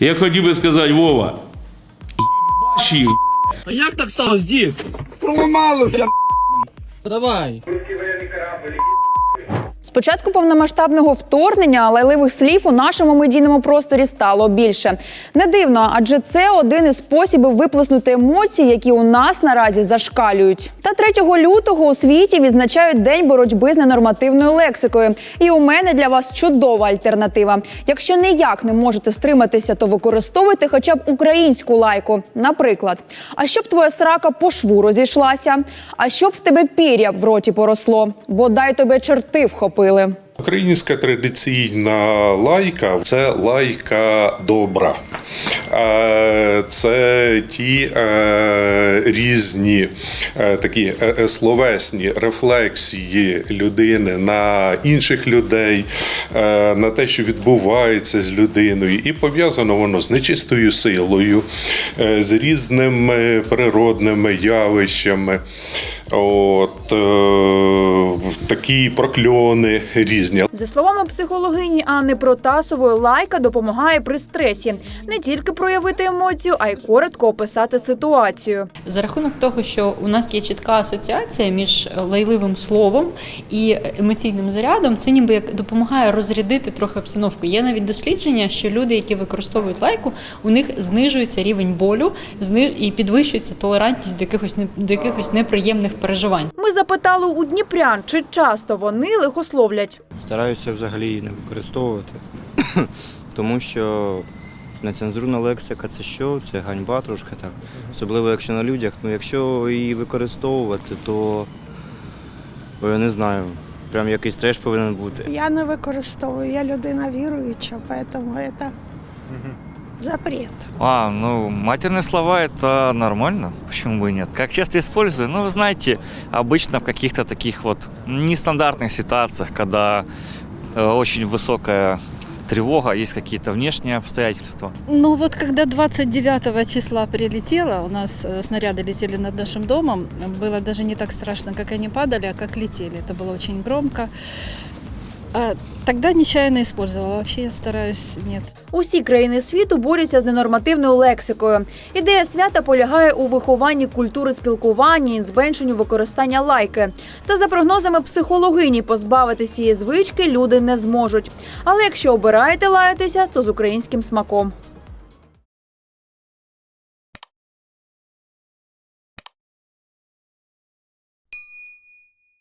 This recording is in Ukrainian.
Я хотів би сказати, Вова, їбаш їх, А як так сталося, дід? Проламалося. Давай. З початку повномасштабного вторгнення лайливих слів у нашому медійному просторі стало більше. Не дивно, адже це один із способів виплеснути емоції, які у нас наразі зашкалюють. Та 3 лютого у світі відзначають день боротьби з ненормативною лексикою. І у мене для вас чудова альтернатива. Якщо ніяк не можете стриматися, то використовуйте хоча б українську лайку. Наприклад, а щоб твоя срака по шву розійшлася, а щоб в тебе пір'я в роті поросло, бодай тебе чорти вхопили. Українська традиційна лайка це лайка добра. Е, Це ті е, різні е, такі словесні рефлексії людини на інших людей, на те, що відбувається з людиною, і пов'язано воно з нечистою силою, з різними природними явищами. От такі прокльони різні. За словами психологині Анни Протасової, лайка допомагає при стресі не тільки проявити емоцію, а й коротко описати ситуацію. За рахунок того, що у нас є чітка асоціація між лайливим словом і емоційним зарядом, це ніби як допомагає розрядити трохи обстановку. Є навіть дослідження, що люди, які використовують лайку, у них знижується рівень болю зни- і підвищується толерантність до якихось не- до якихось неприємних переживань. Ми запитали у дніпрян, чи часто вони лихословлять. Стараюся взагалі її не використовувати, тому що нецензурна лексика це що? Це ганьба трошки так. Особливо якщо на людях. Ну якщо її використовувати, то я не знаю. Прям якийсь треш повинен бути. Я не використовую, я людина віруюча, поэтому это запрет. А, ну, матерные слова это нормально, почему бы и нет. Как часто использую? Ну, вы знаете, обычно в каких-то таких вот нестандартных ситуациях, когда э, очень высокая тревога, есть какие-то внешние обстоятельства. Ну вот когда 29 числа прилетело, у нас э, снаряды летели над нашим домом, было даже не так страшно, как они падали, а как летели. Это было очень громко. А тогда нечаянно использовала. Вообще я стараюсь нет. Усі країни світу борються з ненормативною лексикою. Ідея свята полягає у вихованні культури спілкування і зменшенню використання лайки. Та за прогнозами психологині, позбавити цієї звички люди не зможуть. Але якщо обираєте лаятися, то з українським смаком.